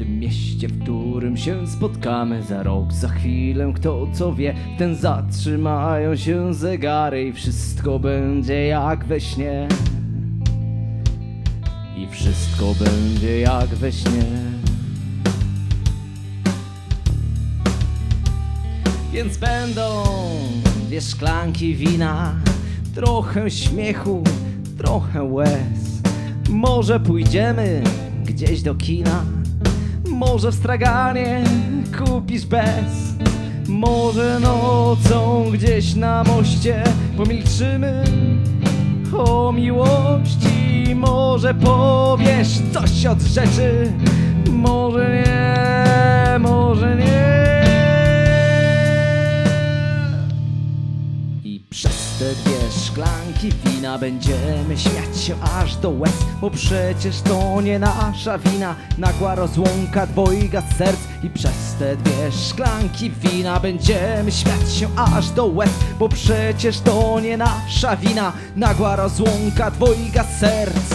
tym mieście, w którym się spotkamy za rok, za chwilę, kto co wie, ten zatrzymają się zegary i wszystko będzie jak we śnie. I wszystko będzie jak we śnie. Więc będą dwie szklanki wina, trochę śmiechu, trochę łez. Może pójdziemy gdzieś do kina, może w straganie kupisz bez. Może nocą gdzieś na moście pomilczymy o miłości. Może powiesz coś od rzeczy, może nie, wina. Będziemy śmiać się aż do łez Bo przecież to nie nasza wina. Nagła rozłąka dwojga serc I przez te dwie szklanki wina. Będziemy śmiać się aż do łez Bo przecież to nie nasza wina. Nagła rozłąka dwojga serc.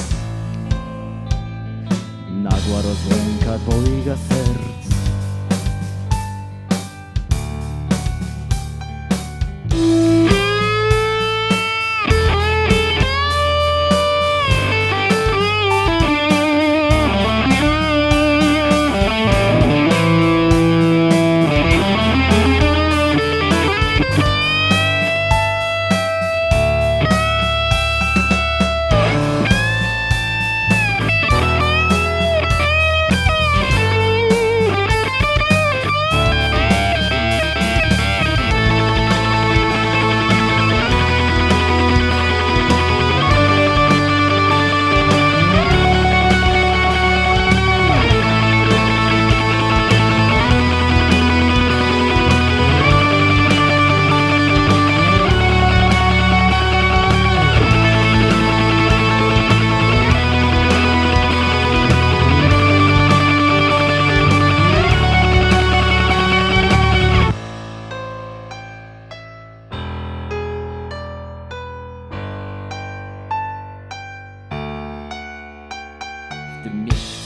Nagła rozłąka dwojga serc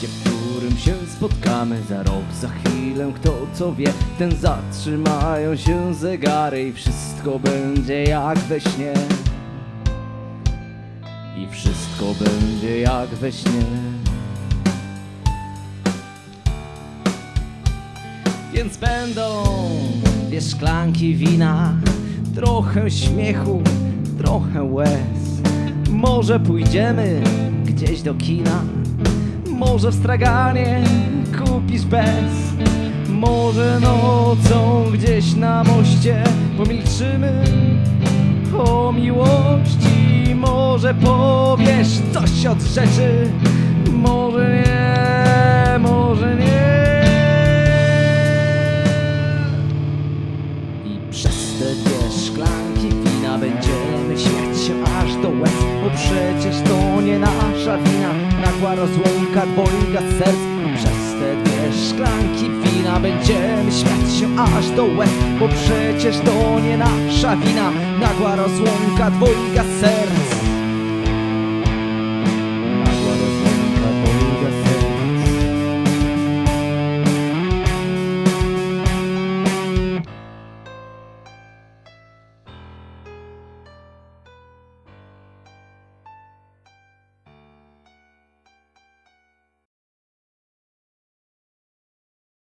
mieście, w którym się spotkamy za rok, za chwilę, kto co wie, ten zatrzymają się zegary i wszystko będzie jak we śnie. I wszystko będzie jak we śnie. Więc będą dwie szklanki wina, trochę śmiechu, trochę łez. Może pójdziemy gdzieś do kina, może w straganie kupisz bez. Może nocą gdzieś na moście pomilczymy o miłości. Może powiesz coś od rzeczy, może nie, może nie. I przez te dwie szklanki wina będziemy śmiać się aż do łez Bo przecież to nie nasza wina. Nagła rozłąka dwojga serc przez te dwie szklanki wina będziemy śmiać się aż do łez Bo przecież to nie nasza wina. Nagła rozłąka dwojga serc